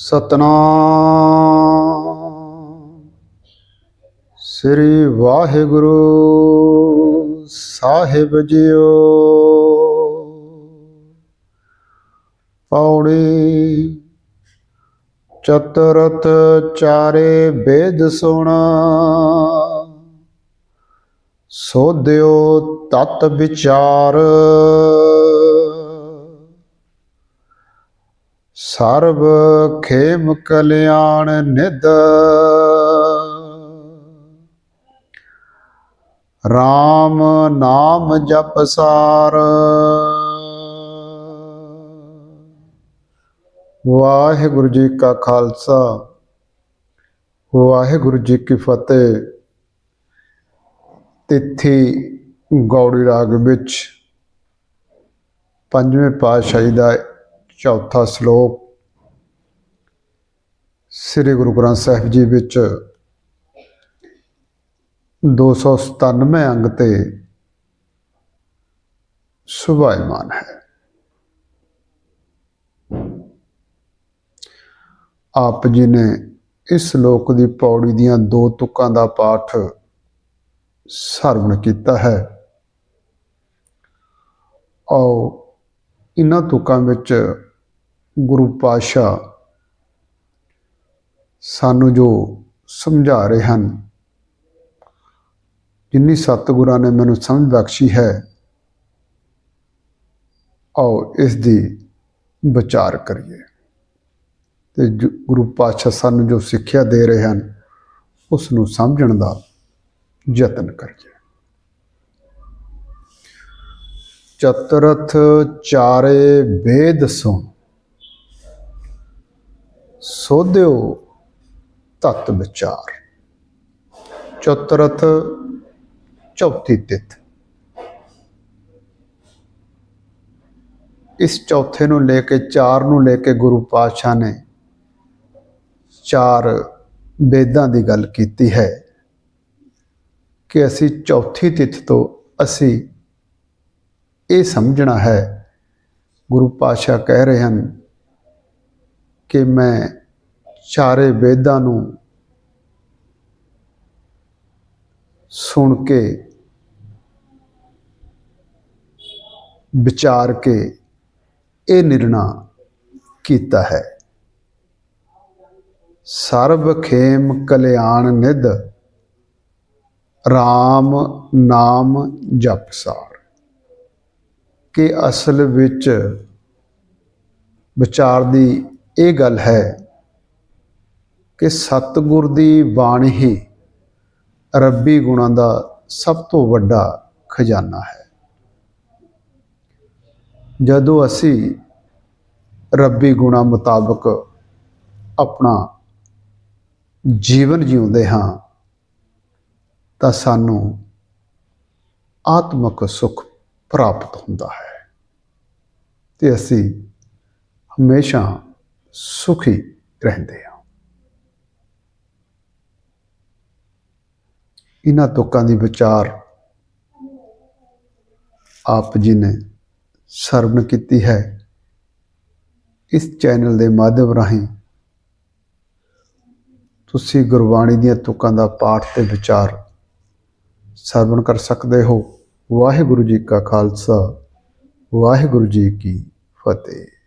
ਸਤਨਾਮ। ਸ੍ਰੀ ਵਾਹਿਗੁਰੂ ਸਾਹਿਬ ਜੀਓ। ਪੌੜੀ ਚਤੁਰਥ ਚਾਰੇ ਵੇਦ ਸੁਣ। ਸੋਧਿਓ ਤਤ ਵਿਚਾਰ। ਸਰਬ ਖੇਮ ਕਲਿਆਣ ਨਿਧ। RAM ਨਾਮ ਜਪ ਸਾਰ। ਵਾਹਿਗੁਰੂ ਜੀ ਕਾ ਖਾਲਸਾ, ਵਾਹਿਗੁਰੂ ਜੀ ਕੀ ਫਤਿਹ। ਤਿੱਥੀ ਗੌੜੀ ਰਾਗ ਵਿੱਚ ਪੰਜਵੇਂ ਪਾਤਸ਼ਾਹੀ ਦਾ ਚੌਥਾ ਸ਼ਲੋਕ ਸ੍ਰੀ ਗੁਰੂ ਗ੍ਰੰਥ ਸਾਹਿਬ ਜੀ ਵਿੱਚ 297 ਅੰਗ ਤੇ ਸੁਭਾਇਮਾਨ ਹੈ। ਆਪ ਜੀ ਨੇ ਇਸ ਲੋਕ ਦੀ ਪੌੜੀ ਦੀਆਂ ਦੋ ਤੁਕਾਂ ਦਾ ਪਾਠ ਸਰਵਣ ਕੀਤਾ ਹੈ। ਆਓ ਇਹਨਾਂ ਤੁਕਾਂ ਵਿੱਚ ਗੁਰੂ ਪਾਸ਼ਾ ਸਾਨੂੰ ਜੋ ਸਮਝਾ ਰਹੇ ਹਨ, ਜਿੰਨੀ ਸਤਿਗੁਰਾਂ ਨੇ ਮੈਨੂੰ ਸਮਝ ਬਖਸ਼ੀ ਹੈ, ਆਓ ਇਸ ਦੀ ਵਿਚਾਰ ਕਰੀਏ। ਤੇ ਗੁਰੂ ਪਾਤਸ਼ਾਹ ਸਾਨੂੰ ਜੋ ਸਿੱਖਿਆ ਦੇ ਰਹੇ ਹਨ ਉਸ ਨੂੰ ਸਮਝਣ ਦਾ ਯਤਨ ਕਰੀਏ। ਚਤੁਰਥ ਚਾਰੇ ਵੇਦ ਸੁਣ, ਸੋਧਿਓ ਤਤ ਵਿਚਾਰ। ਚਤੁਰਥ, ਚੌਥੀ ਤਿਥ। ਇਸ ਚੌਥੇ ਨੂੰ ਲੈ ਕੇ, ਚਾਰ ਨੂੰ ਲੈ ਕੇ ਗੁਰੂ ਪਾਤਸ਼ਾਹ ਨੇ ਚਾਰ ਵੇਦਾਂ ਦੀ ਗੱਲ ਕੀਤੀ ਹੈ ਕਿ ਅਸੀਂ ਚੌਥੀ ਤਿਥ ਤੋਂ ਅਸੀਂ ਇਹ ਸਮਝਣਾ ਹੈ। ਗੁਰੂ ਪਾਤਸ਼ਾਹ ਕਹਿ ਰਹੇ ਹਨ ਕਿ ਮੈਂ ਚਾਰੇ ਵੇਦਾਂ ਨੂੰ ਸੁਣ ਕੇ, ਵਿਚਾਰ ਕੇ ਇਹ ਨਿਰਣਾ ਕੀਤਾ ਹੈ। ਸਰਬ ਖੇਮ ਕਲਿਆਣ ਨਿਧ RAM ਨਾਮ ਜਪਸਾਰ ਕਿ ਅਸਲ ਵਿੱਚ ਵਿਚਾਰ ਦੀ ਇਹ ਗੱਲ ਹੈ ਕਿ ਸਤਿਗੁਰ ਦੀ ਬਾਣੀ ਹੀ ਰੱਬੀ ਗੁਣਾਂ ਦਾ ਸਭ ਤੋਂ ਵੱਡਾ ਖਜ਼ਾਨਾ ਹੈ। ਜਦੋਂ ਅਸੀਂ ਰੱਬੀ ਗੁਣਾਂ ਮੁਤਾਬਕ ਆਪਣਾ ਜੀਵਨ ਜਿਉਂਦੇ ਹਾਂ, ਤਾਂ ਸਾਨੂੰ ਆਤਮਿਕ ਸੁਖ ਪ੍ਰਾਪਤ ਹੁੰਦਾ ਹੈ ਤੇ ਅਸੀਂ ਹਮੇਸ਼ਾ ਸੁਖੀ ਰਹਿੰਦੇ ਹਾਂ। ਇਹਨਾਂ ਤੁਕਾਂ ਦੀ ਵਿਚਾਰ ਆਪ ਜੀ ਨੇ ਸਰਵਣ ਕੀਤੀ ਹੈ। ਇਸ ਚੈਨਲ ਦੇ ਮਾਧਿਅਮ ਰਾਹੀਂ ਤੁਸੀਂ ਗੁਰਬਾਣੀ ਦੀਆਂ ਤੁਕਾਂ ਦਾ ਪਾਠ ਤੇ ਵਿਚਾਰ ਸਰਵਣ ਕਰ ਸਕਦੇ ਹੋ। ਵਾਹਿਗੁਰੂ ਜੀ ਕਾ ਖਾਲਸਾ, ਵਾਹਿਗੁਰੂ ਜੀ ਕੀ ਫਤਿਹ।